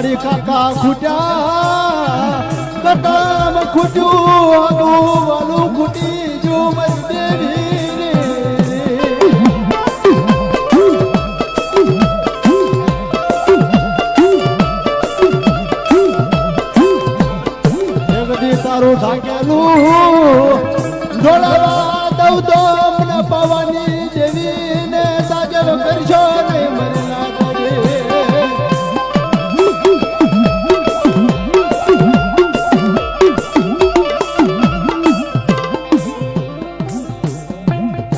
કાકા ખૂટ્યા ગકામ ખૂટ્યું આકુ વલુ ખૂટી જો મસ્દેવી રે સિંહ સિંહ સિંહ સિંહ સિંહ સિંહ દેવદે તારો ઠકેલું ડોલા દવદો મને પાવાની દેવીને સાગેલો કરશો